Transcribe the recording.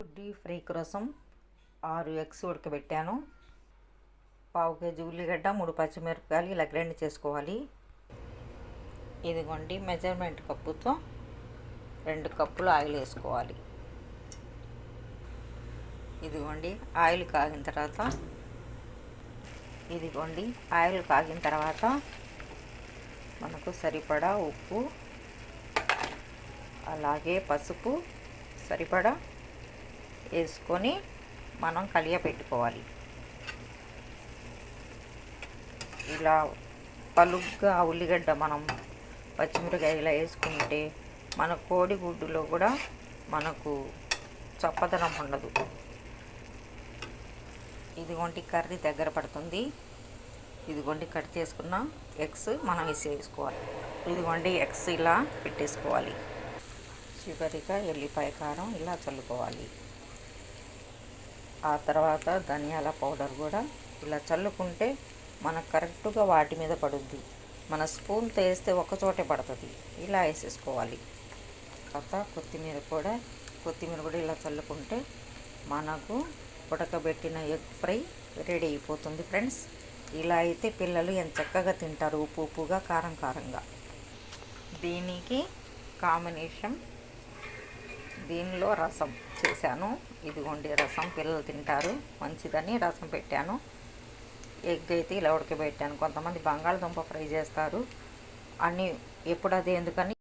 Deep fry కోసం ఆరు eggs ఉడకబెట్టాను. పావు కేజీ ఉల్లిగడ్డ మూడు పచ్చిమిరపకాయలు ఇలా గ్రైండ్ చేసుకోవాలి. ఇదిగోండి మెజర్మెంట్ కప్పుతో రెండు కప్పులు ఆయిల్ వేసుకోవాలి. ఇదిగోండి ఆయిల్ కాగిన తర్వాత ఇదిగోండి ఆయిల్ కాగిన తర్వాత మనకు సరిపడా ఉప్పు అలాగే పసుపు సరిపడా వేసుకొని మనం కలియపెట్టుకోవాలి ఇలా పలుగ్గా ఉల్లిగడ్డ మనం పచ్చిమిరకాయ ఇలా వేసుకుంటే మన కోడిగుడ్డులో కూడా మనకు చప్పదనం ఉండదు. ఇదిగోండి కర్రీ దగ్గర పడుతుంది. ఇదిగోండి కట్ చేసుకున్న ఎగ్స్ మనం వేసేసుకోవాలి ఇదిగోండి ఎగ్స్ ఇలా పెట్టేసుకోవాలి. చివరిగా ఎల్లిపాయ కారం ఇలా చల్లుకోవాలి. ఆ తర్వాత ధనియాల పౌడర్ కూడా ఇలా చల్లుకుంటే మనకు కరెక్ట్గా వాటి మీద పడుద్ది. మన స్పూన్తో వేస్తే ఒకచోటే పడుతుంది. ఇలా వేసేసుకోవాలి. తర్వాత కొత్తిమీర కూడా కొత్తిమీర కూడా ఇలా చల్లుకుంటే మనకు ఉడకబెట్టిన ఎగ్ ఫ్రై రెడీ అయిపోతుంది ఫ్రెండ్స్. ఇలా అయితే పిల్లలు ఎంత చక్కగా తింటారు ఉప్పు ఉప్పుగా కారం కారంగా. దీనికి కాంబినేషన్ దీనిలో రసం చేశాను. ఇదిగోండి రసం పిల్లలు తింటారు. మంచిదని రసం పెట్టాను. ఎగ్ అయితే ఇలా ఉడకబెట్టాను. కొంతమంది బంగాళదుంప ఫ్రై చేస్తారు. అన్నీ ఎప్పుడు అది ఎందుకని